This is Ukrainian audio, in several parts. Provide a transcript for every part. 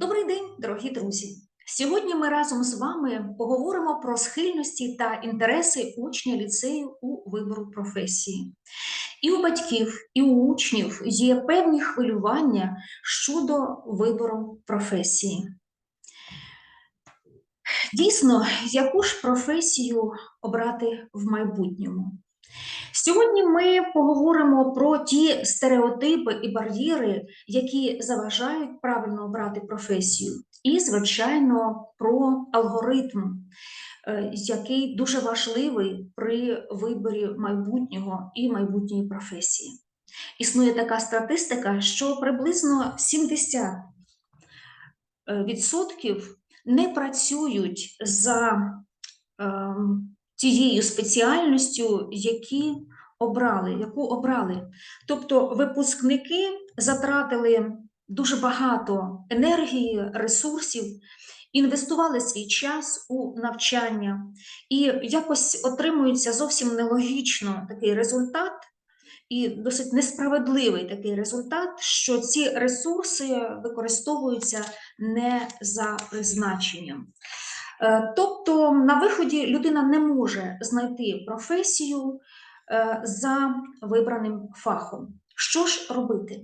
Добрий день, дорогі друзі! Сьогодні ми разом з вами поговоримо про схильності та інтереси учня ліцею у вибору професії. І у батьків, і у учнів є певні хвилювання щодо вибору професії. Дійсно, яку ж професію обрати в майбутньому? Сьогодні ми поговоримо про ті стереотипи і бар'єри, які заважають правильно обрати професію, і, звичайно, про алгоритм, е, який дуже важливий при виборі майбутнього і майбутньої професії. Існує така статистика, що приблизно 70% е, не працюють за ем, тією спеціальністю, які обрали, яку обрали. Тобто випускники затратили дуже багато енергії, ресурсів, інвестували свій час у навчання і якось отримується зовсім нелогічно такий результат. І досить несправедливий такий результат, що ці ресурси використовуються не за призначенням. Е, тобто на виході людина не може знайти професію е, за вибраним фахом. Що ж робити?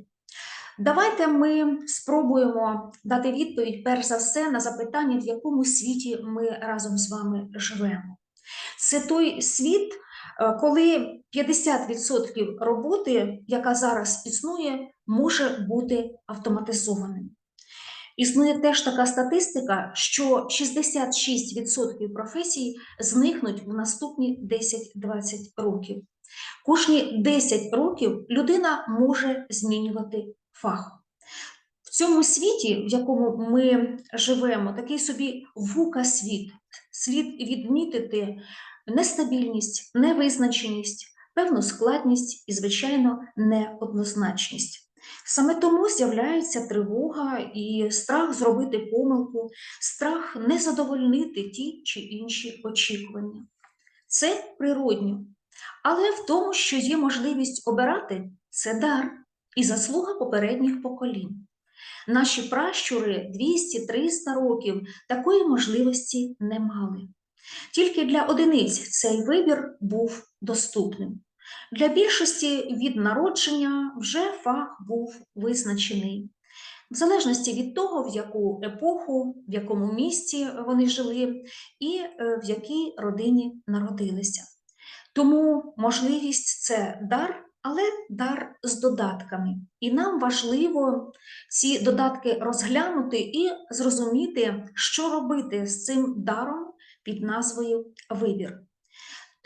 Давайте ми спробуємо дати відповідь, перш за все, на запитання, в якому світі ми разом з вами живемо. Це той світ, е, коли 50% роботи, яка зараз існує, може бути автоматизованим. Існує теж така статистика, що 66% професій зникнуть в наступні 10-20 років. Кожні 10 років людина може змінювати фах. В цьому світі, в якому ми живемо, такий собі вука-світ, слід відмітити нестабільність, невизначеність, певну складність і, звичайно, неоднозначність. Саме тому з'являється тривога і страх зробити помилку, страх не задовольнити ті чи інші очікування. Це природньо. Але в тому, що є можливість обирати, це дар і заслуга попередніх поколінь. Наші пращури 200-300 років такої можливості не мали. Тільки для одиниць цей вибір був доступним. Для більшості від народження вже фах був визначений. В залежності від того, в яку епоху, в якому місті вони жили, і е, в якій родині народилися. Тому можливість це дар, але дар з додатками. І нам важливо ці додатки розглянути і зрозуміти, що робити з цим даром під назвою вибір.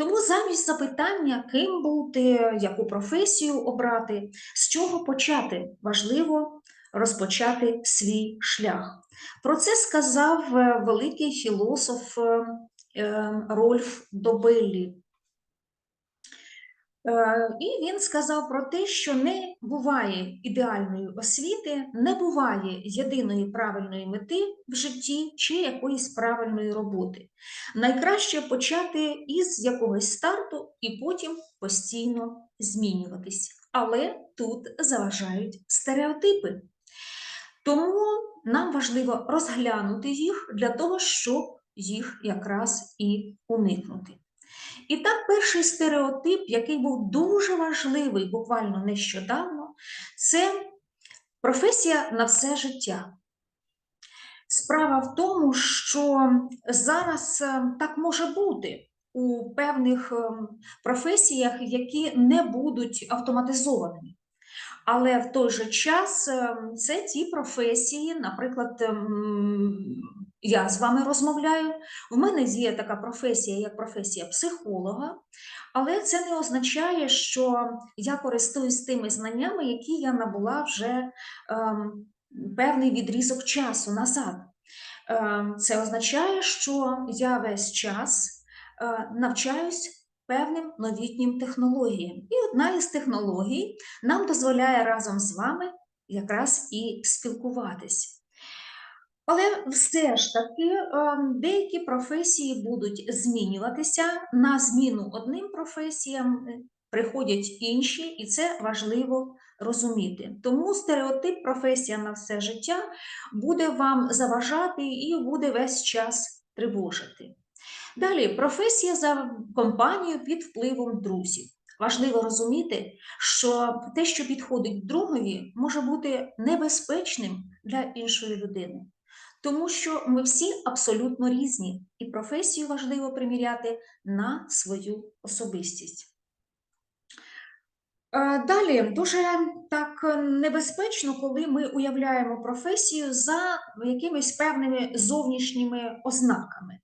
Тому замість запитання, ким бути, яку професію обрати, з чого почати, важливо розпочати свій шлях. Про це сказав е, великий філософ е, е, Рольф Добеллі. Е, і він сказав про те, що не буває ідеальної освіти, не буває єдиної правильної мети в житті чи якоїсь правильної роботи. Найкраще почати із якогось старту і потім постійно змінюватись. Але тут заважають стереотипи. Тому нам важливо розглянути їх для того, щоб їх якраз і уникнути. І так, перший стереотип, який був дуже важливий буквально нещодавно, це професія на все життя. Справа в тому, що зараз е, так може бути у певних е, професіях, які не будуть автоматизованими. Але в той же час е, це ті професії, наприклад, я з вами розмовляю. У мене є така професія, як професія психолога, але це не означає, що я користуюсь тими знаннями, які я набула вже ем, певний відрізок часу назад. Ем, це означає, що я весь час е, навчаюсь. Певним новітнім технологіям. І одна із технологій нам дозволяє разом з вами якраз і спілкуватись. Але все ж таки ем, деякі професії будуть змінюватися. На зміну одним професіям е, приходять інші, і це важливо розуміти. Тому стереотип професія на все життя буде вам заважати і буде весь час тривожити. Далі професія за компанію під впливом друзів. Важливо розуміти, що те, що підходить другові, може бути небезпечним для іншої людини, тому що ми всі абсолютно різні, і професію важливо приміряти на свою особистість. Е, Далі дуже так небезпечно, коли ми уявляємо професію за якимись певними зовнішніми ознаками.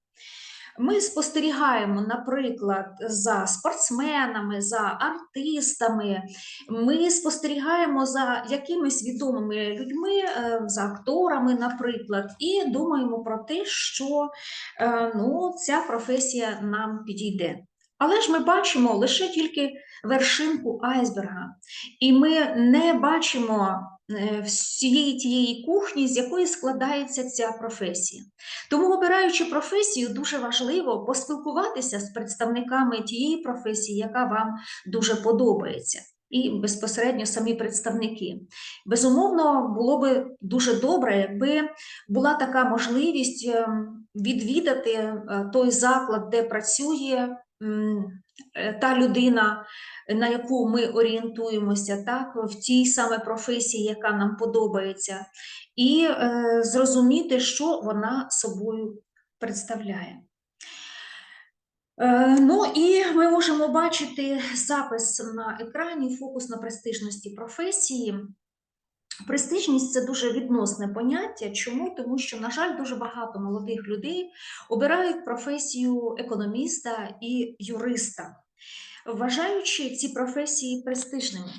Ми спостерігаємо, наприклад, за спортсменами, за артистами, ми спостерігаємо за якимись відомими людьми, е, за акторами, наприклад, і думаємо про те, що е, ну, ця професія нам підійде. Але ж ми бачимо лише тільки вершинку айсберга, і ми не бачимо всієї тієї кухні, з якої складається ця професія. Тому, обираючи професію, дуже важливо поспілкуватися з представниками тієї професії, яка вам дуже подобається. І безпосередньо самі представники. Безумовно, було би дуже добре, якби була така можливість ем, відвідати е, той заклад, де працює е, та людина, на яку ми орієнтуємося, так, в тій саме професії, яка нам подобається, і е, зрозуміти, що вона собою представляє. Е, ну і ми можемо бачити запис на екрані, фокус на престижності професії. Престижність це дуже відносне поняття. Чому? Тому що, на жаль, дуже багато молодих людей обирають професію економіста і юриста, вважаючи ці професії престижними.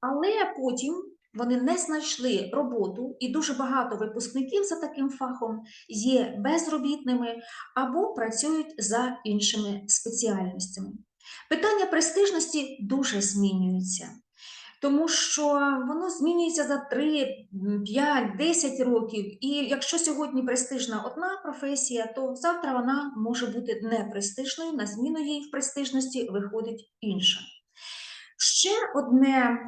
Але потім вони не знайшли роботу, і дуже багато випускників за таким фахом є безробітними або працюють за іншими спеціальностями. Питання престижності дуже змінюється тому що воно змінюється за 3, 5, 10 років. І якщо сьогодні престижна одна професія, то завтра вона може бути непрестижною, на зміну їй в престижності виходить інша. Ще одне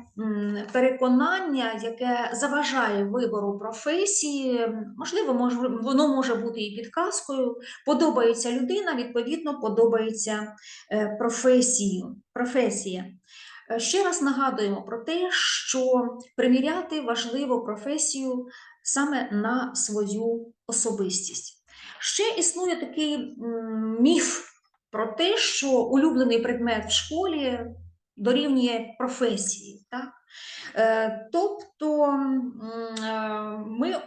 переконання, яке заважає вибору професії, можливо, воно може бути і підказкою. Подобається людина, відповідно, подобається е, професію, професія. Е, ще раз нагадуємо про те, що приміряти важливо професію саме на свою особистість. Ще існує такий міф про те, що улюблений предмет в школі дорівнює професії. Так? Е, тобто е, ми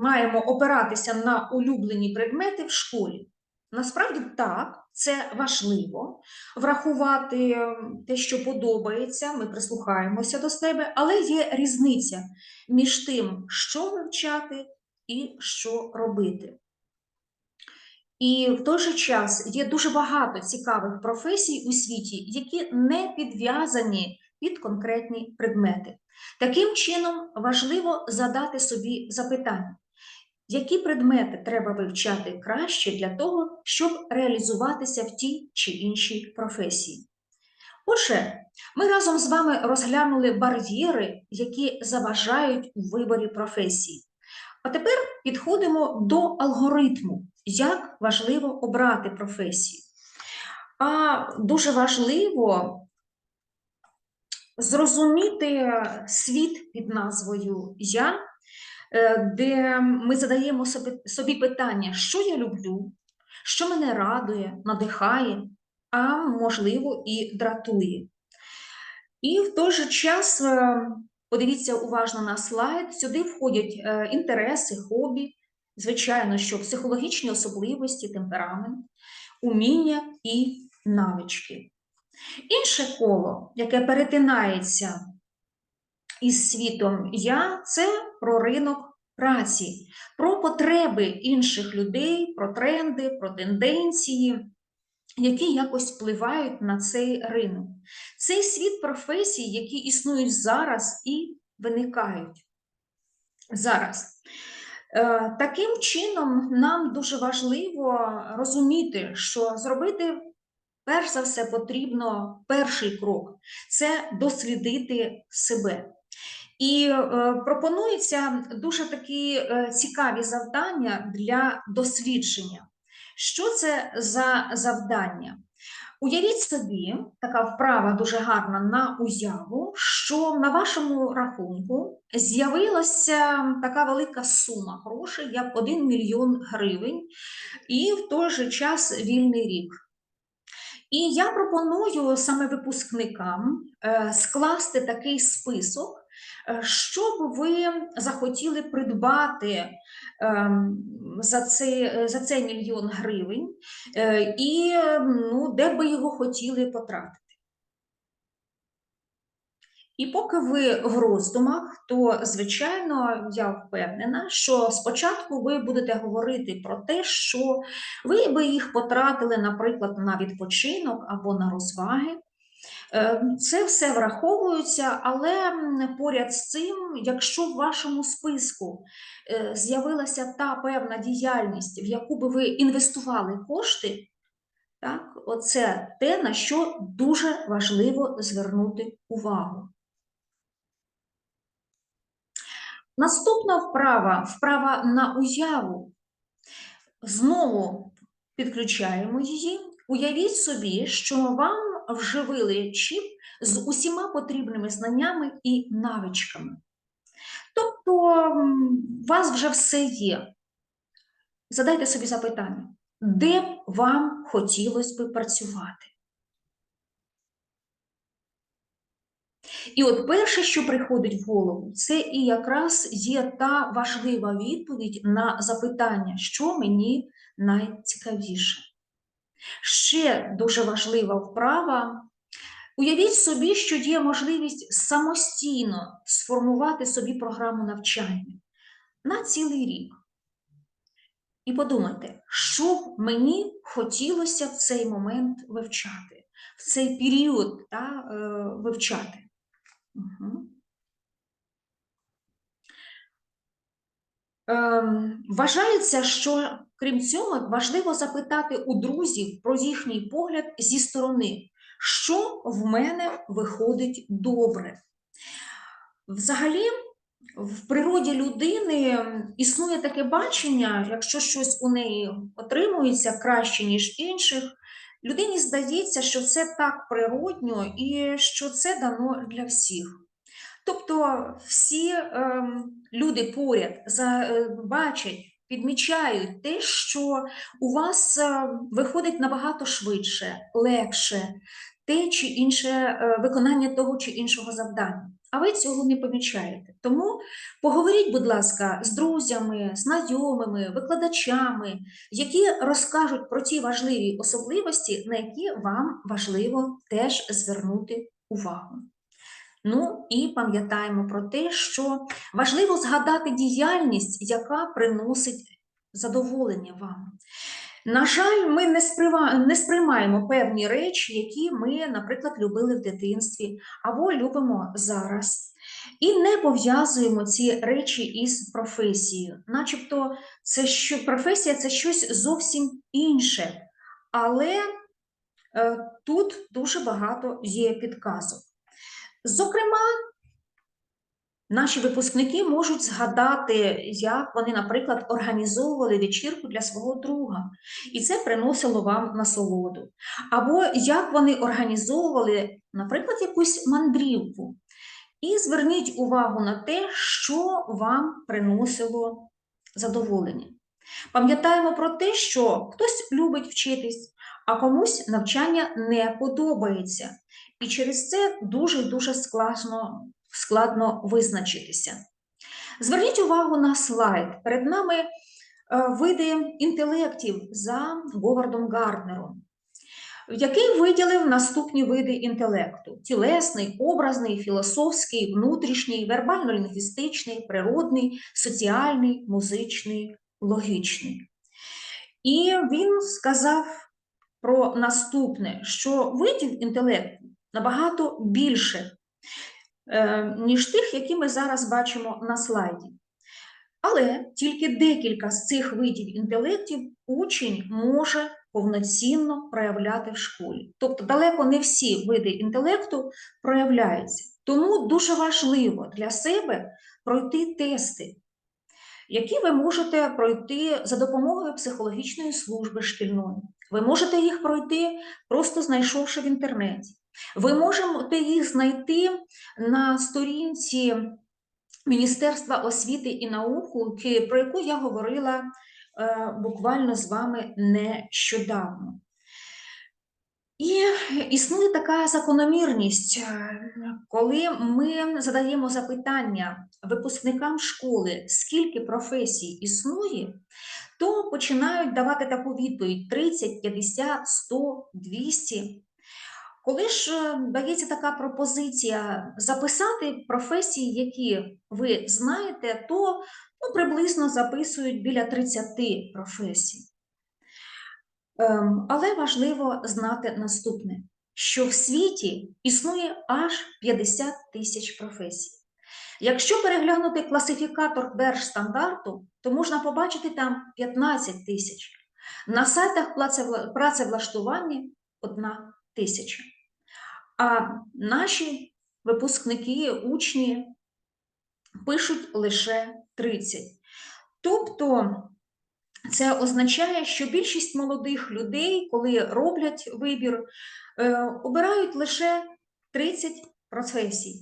маємо опиратися на улюблені предмети в школі. Насправді так, це важливо врахувати те, що подобається, ми прислухаємося до себе, але є різниця між тим, що вивчати і що робити. І в той же час є дуже багато цікавих професій у світі, які не підв'язані під конкретні предмети. Таким чином, важливо задати собі запитання, які предмети треба вивчати краще для того, щоб реалізуватися в тій чи іншій професії? Отже, ми разом з вами розглянули бар'єри, які заважають у виборі професії. А тепер підходимо до алгоритму, як важливо обрати професію. А дуже важливо зрозуміти світ під назвою Я де ми задаємо собі, собі питання, що я люблю, що мене радує, надихає, а можливо і дратує. І в той же час, е, подивіться уважно на слайд, сюди входять е, інтереси, хобі, звичайно, що психологічні особливості, темперамент, уміння і навички. Інше коло, яке перетинається із світом я це про ринок праці, про потреби інших людей, про тренди, про тенденції, які якось впливають на цей ринок. Цей світ професій, які існують зараз і виникають зараз. Е, таким чином, нам дуже важливо розуміти, що зробити перш за все потрібно перший крок це дослідити себе. І е, пропонуються дуже такі е, цікаві завдання для дослідження. Що це за завдання? Уявіть собі, така вправа дуже гарна на уяву, що на вашому рахунку з'явилася така велика сума грошей, як 1 мільйон гривень, і в той же час вільний рік. І я пропоную саме випускникам е, скласти такий список, що б ви захотіли придбати ем, за цей, за цей мільйон гривень, е, і ну, де би його хотіли потратити. І поки ви в роздумах, то, звичайно, я впевнена, що спочатку ви будете говорити про те, що ви би їх потратили, наприклад, на відпочинок або на розваги. Е, це все враховується, але поряд з цим, якщо в вашому списку е, з'явилася та певна діяльність, в яку би ви інвестували кошти, так, оце те, на що дуже важливо звернути увагу. Наступна вправа вправа на уяву. Знову підключаємо її. Уявіть собі, що вам вживили чіп з усіма потрібними знаннями і навичками. Тобто, у вас вже все є. Задайте собі запитання, де б вам хотілося б працювати? І от перше, що приходить в голову, це і якраз є та важлива відповідь на запитання, що мені найцікавіше. Ще дуже важлива вправа. Уявіть собі, що є можливість самостійно сформувати собі програму навчання на цілий рік. І подумайте, що б мені хотілося в цей момент вивчати, в цей період та, е, вивчати. Угу. Ем, Вважається, що крім цього, важливо запитати у друзів про їхній погляд зі сторони, що в мене виходить добре. Взагалі, в природі людини існує таке бачення, якщо щось у неї отримується краще, ніж інших, людині здається, що це так природньо і що це дано для всіх. Тобто всі е, люди поряд за, е, бачать, підмічають те, що у вас е, виходить набагато швидше, легше те чи інше е, виконання того чи іншого завдання. А ви цього не помічаєте. Тому поговоріть, будь ласка, з друзями, знайомими, викладачами, які розкажуть про ті важливі особливості, на які вам важливо теж звернути увагу. Ну і пам'ятаємо про те, що важливо згадати діяльність, яка приносить задоволення вам. На жаль, ми не, сприйма... не сприймаємо певні речі, які ми, наприклад, любили в дитинстві або любимо зараз. І не пов'язуємо ці речі із професією. Начебто, це що професія це щось зовсім інше. Але е, тут дуже багато є підказок. Зокрема, наші випускники можуть згадати, як вони, наприклад, організовували вечірку для свого друга, і це приносило вам насолоду. Або як вони організовували, наприклад, якусь мандрівку. І зверніть увагу на те, що вам приносило задоволення. Пам'ятаємо про те, що хтось любить вчитись, а комусь навчання не подобається. І через це дуже-дуже складно, складно визначитися. Зверніть увагу на слайд. Перед нами е, види інтелектів за Говардом Гарднером, який виділив наступні види інтелекту: тілесний, образний, філософський, внутрішній, вербально-лінгвістичний, природний, соціальний, музичний, логічний. І він сказав про наступне, що видів інтелекту набагато більше, е, ніж тих, які ми зараз бачимо на слайді. Але тільки декілька з цих видів інтелектів учень може повноцінно проявляти в школі. Тобто далеко не всі види інтелекту проявляються. Тому дуже важливо для себе пройти тести, які ви можете пройти за допомогою психологічної служби шкільної. Ви можете їх пройти, просто знайшовши в інтернеті. Ви можете їх знайти на сторінці Міністерства освіти і науки, про яку я говорила е, буквально з вами нещодавно. І існує така закономірність, е, коли ми задаємо запитання випускникам школи, скільки професій існує, то починають давати таку відповідь: 30, 50, 100, 200. Коли ж е, дається така пропозиція записати професії, які ви знаєте, то ну, приблизно записують біля 30 професій. Ем, але важливо знати наступне: що в світі існує аж 50 тисяч професій. Якщо переглянути класифікатор держстандарту, то можна побачити там 15 тисяч. На сайтах працевлаштування одна тисяча. А наші випускники, учні пишуть лише 30. Тобто це означає, що більшість молодих людей, коли роблять вибір, е, обирають лише 30 професій.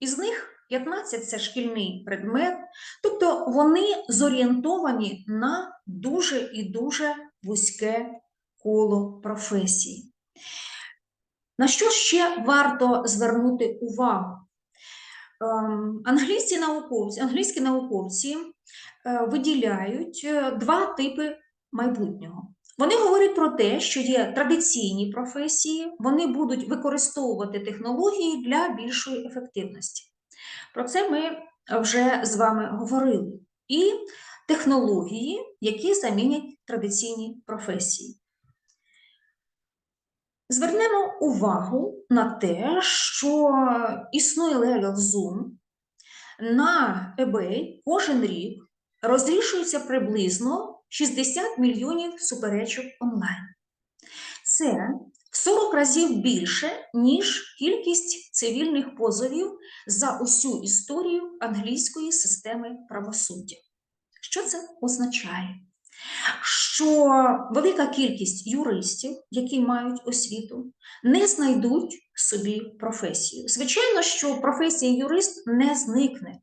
Із них 15 це шкільний предмет, тобто вони зорієнтовані на дуже і дуже вузьке коло професій. На що ще варто звернути увагу? Ем, англійські науковці, англійські науковці виділяють е, два типи майбутнього. Вони говорять про те, що є традиційні професії, вони будуть використовувати технології для більшої ефективності. Про це ми вже з вами говорили. І технології, які замінять традиційні професії. Звернемо увагу на те, що існує Legal Zoom. На eBay кожен рік розрішується приблизно 60 мільйонів суперечок онлайн. Це в 40 разів більше, ніж кількість цивільних позовів за усю історію англійської системи правосуддя. Що це означає? що велика кількість юристів, які мають освіту, не знайдуть собі професію. Звичайно, що професія юрист не зникне,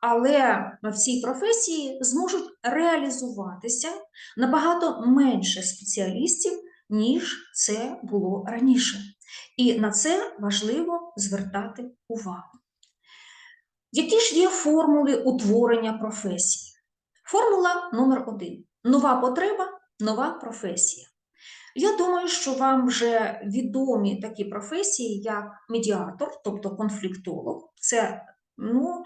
але в цій професії зможуть реалізуватися набагато менше спеціалістів, ніж це було раніше. І на це важливо звертати увагу. Які ж є формули утворення професії? Формула номер один. Нова потреба, нова професія. Я думаю, що вам вже відомі такі професії, як медіатор, тобто конфліктолог. Це ну,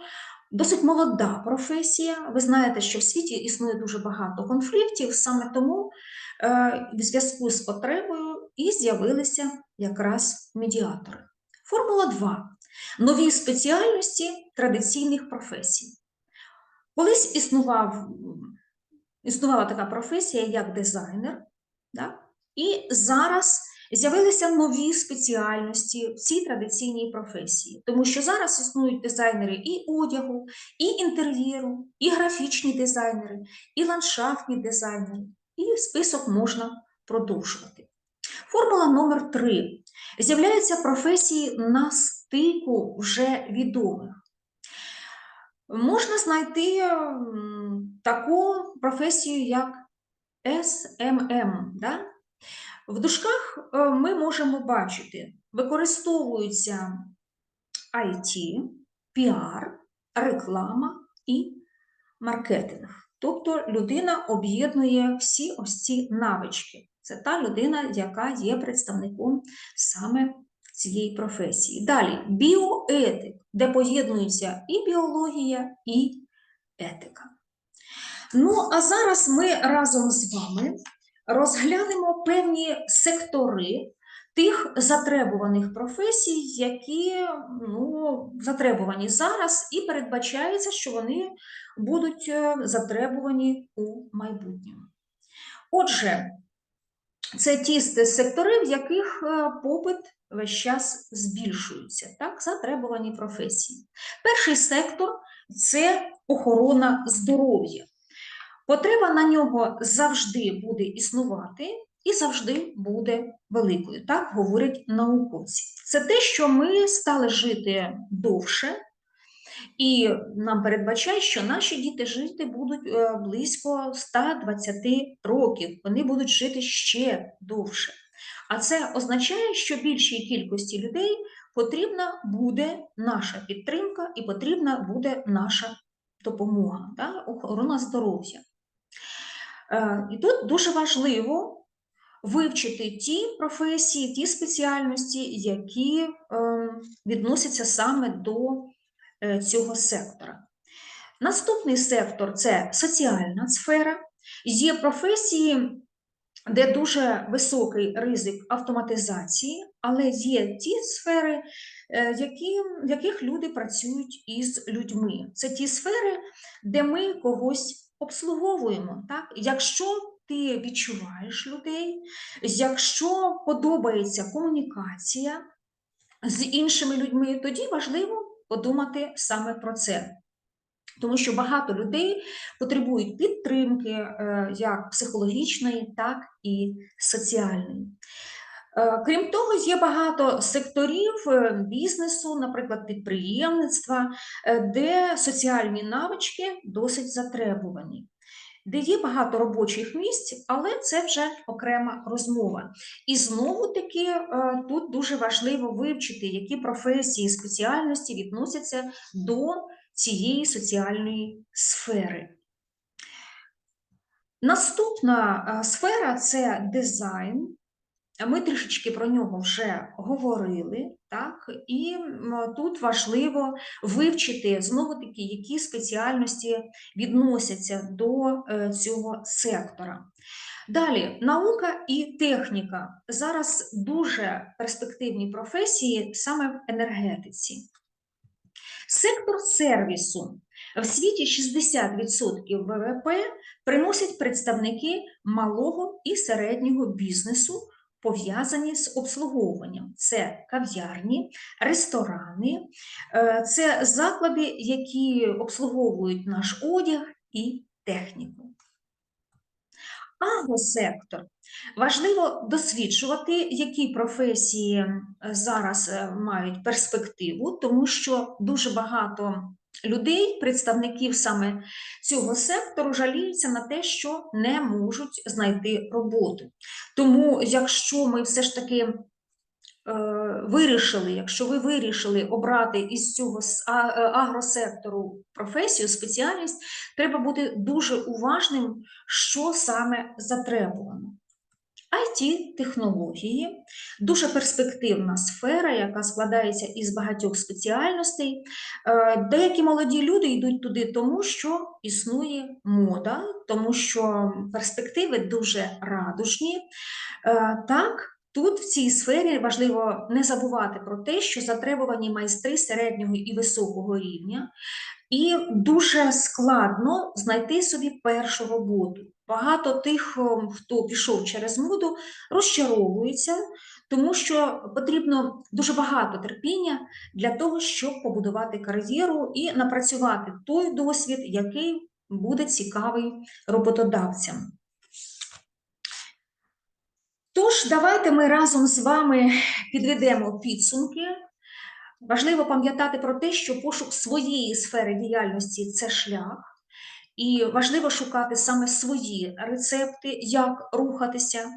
досить молода професія. Ви знаєте, що в світі існує дуже багато конфліктів, саме тому е, в зв'язку з потребою і з'явилися якраз медіатори. Формула 2. Нові спеціальності традиційних професій. Колись існував існувала така професія, як дизайнер, да? і зараз з'явилися нові спеціальності в цій традиційній професії, тому що зараз існують дизайнери і одягу, і інтер'єру, і графічні дизайнери, і ландшафтні дизайнери, і список можна продовжувати. Формула номер 3 З'являються професії на стику вже відомих. Можна знайти таку професію, як SMM. Да? В дужках е, ми можемо бачити, використовуються IT, піар, реклама і маркетинг. Тобто людина об'єднує всі ось ці навички. Це та людина, яка є представником саме цієї професії. Далі біоетик, де поєднуються і біологія, і етика. Ну, а зараз ми разом з вами розглянемо певні сектори тих затребуваних професій, які ну, затребувані зараз, і передбачається, що вони будуть е, затребувані у майбутньому. Отже, це ті сектори, в яких е, попит весь час збільшується, так, затребувані професії. Перший сектор це охорона здоров'я. Потреба на нього завжди буде існувати і завжди буде великою, так говорять науковці. Це те, що ми стали жити довше, і нам передбачає, що наші діти жити будуть е, близько 120 років. Вони будуть жити ще довше. А це означає, що більшій кількості людей потрібна буде наша підтримка і потрібна буде наша допомога, да? охорона здоров'я. Е, І тут дуже важливо вивчити ті професії, ті спеціальності, які е, відносяться саме до е, цього сектора. Наступний сектор це соціальна сфера. Є професії, де дуже високий ризик автоматизації, але є ті сфери, які, в яких люди працюють із людьми. Це ті сфери, де ми когось обслуговуємо. Так? Якщо ти відчуваєш людей, якщо подобається комунікація з іншими людьми, тоді важливо подумати саме про це. Тому що багато людей потребують підтримки е, як психологічної, так і соціальної. Е, Крім того, є багато секторів е, бізнесу, наприклад, підприємництва, е, де соціальні навички досить затребувані, де є багато робочих місць, але це вже окрема розмова. І знову таки тут дуже важливо вивчити, які професії, спеціальності відносяться до цієї соціальної сфери. Наступна сфера це дизайн. Ми трішечки про нього вже говорили, так? І тут важливо вивчити знову таки, які спеціальності відносяться до е, цього сектора. Далі, наука і техніка. Зараз дуже перспективні професії саме в енергетиці. Сектор сервісу. В світі 60% ВВП приносять представники малого і середнього бізнесу, пов'язані з обслуговуванням. Це кав'ярні, ресторани, е, це заклади, які обслуговують наш одяг і техніку. Агросектор. Важливо досвідчувати, які професії е, зараз е, мають перспективу, тому що дуже багато людей, представників саме цього сектору, жаліються на те, що не можуть знайти роботу. Тому, якщо ми все ж таки е, вирішили, якщо ви вирішили обрати із цього е, агросектору професію, спеціальність, треба бути дуже уважним, що саме затребувано. IT-технології дуже перспективна сфера, яка складається із багатьох спеціальностей. Е, Деякі молоді люди йдуть туди, тому що існує мода, тому що перспективи дуже радужні. Е, Так, тут в цій сфері важливо не забувати про те, що затребувані майстри середнього і високого рівня, і дуже складно знайти собі першу роботу. Багато тих, хто пішов через моду, розчаровуються, тому що потрібно дуже багато терпіння для того, щоб побудувати кар'єру і напрацювати той досвід, який буде цікавий роботодавцям. Тож, давайте ми разом з вами підведемо підсумки. Важливо пам'ятати про те, що пошук своєї сфери діяльності це шлях, і важливо шукати саме свої рецепти, як рухатися,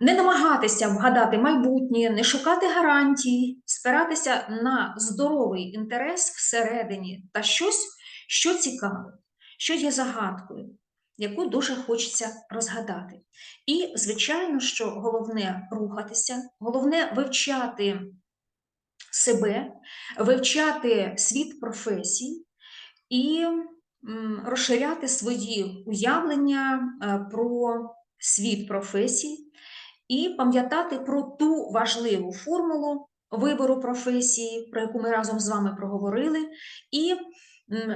не намагатися вгадати майбутнє, не шукати гарантій, спиратися на здоровий інтерес всередині та щось, що цікаве, що є загадкою, яку дуже хочеться розгадати. І, звичайно, що головне рухатися, головне вивчати себе, вивчати світ професій і розширяти свої уявлення е, про світ професій, і пам'ятати про ту важливу формулу вибору професії, про яку ми разом з вами проговорили, і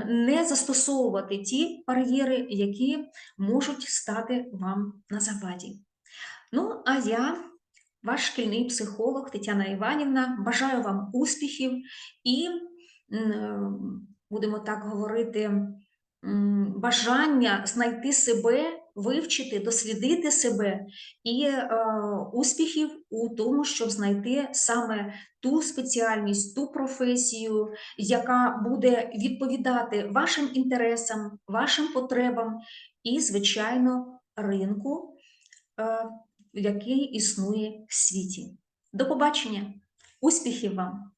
не застосовувати ті бар'єри, які можуть стати вам на заваді. Ну, а я, ваш шкільний психолог Тетяна Іванівна, бажаю вам успіхів. І, будемо так говорити, бажання знайти себе, вивчити, дослідити себе. І е, успіхів у тому, щоб знайти саме ту спеціальність, ту професію, яка буде відповідати вашим інтересам, вашим потребам. І, звичайно, ринку, е, який існує в світі. До побачення! Успіхів вам!